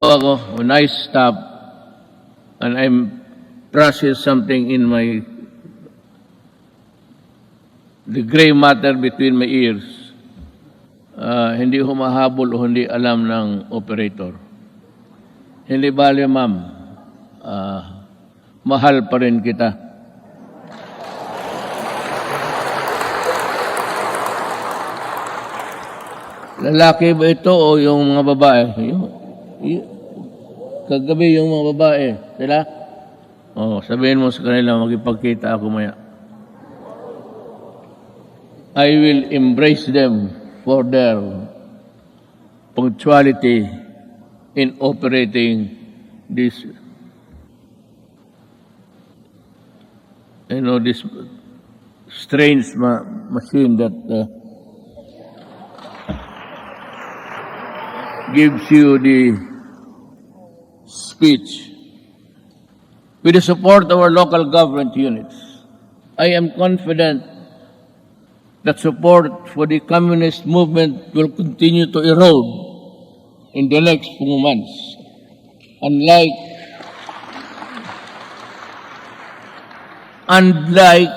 ako, when I stop and I'm process something in my the gray matter between my ears, ah, hindi humahabol o hindi alam ng operator. Hindi bale, ma'am. Ah, mahal pa rin kita. Lalaki ba ito o yung mga babae? Yung, yung, kagabi yung mga babae. Sila? Oh, sabihin mo sa kanila, magipagkita ako maya. I will embrace them for their punctuality in operating this you know this strange ma- machine that uh, gives you the speech with the support of our local government units i am confident that support for the communist movement will continue to erode in the next few months. Unlike, unlike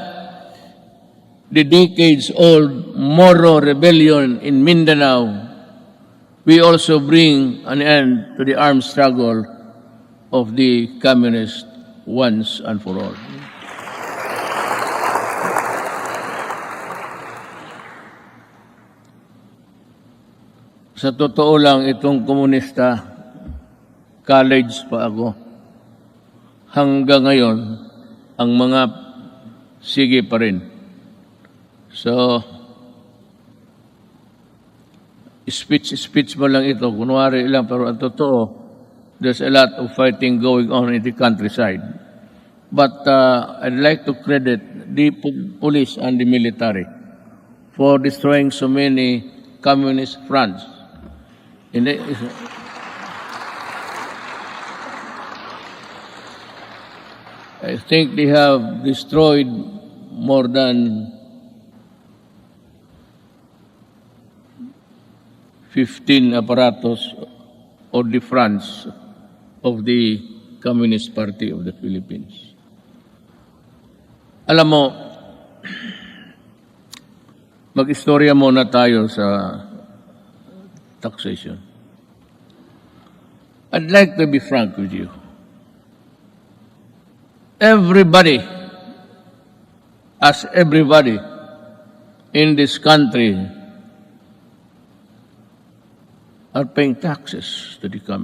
the decades-old Moro rebellion in Mindanao, we also bring an end to the armed struggle of the communists once and for all. Sa totoo lang, itong komunista, college pa ako. Hanggang ngayon, ang mga sige pa rin. So, speech-speech mo lang ito, kunwari lang, pero ang totoo, there's a lot of fighting going on in the countryside. But uh, I'd like to credit the po- police and the military for destroying so many communist fronts. Hindi, I think they have destroyed more than 15 apparatus or the fronts of the Communist Party of the Philippines. Alam mo, mag-istorya muna tayo sa taxation. I'd like to be frank with you. Everybody, as everybody in this country, are paying taxes to the communist.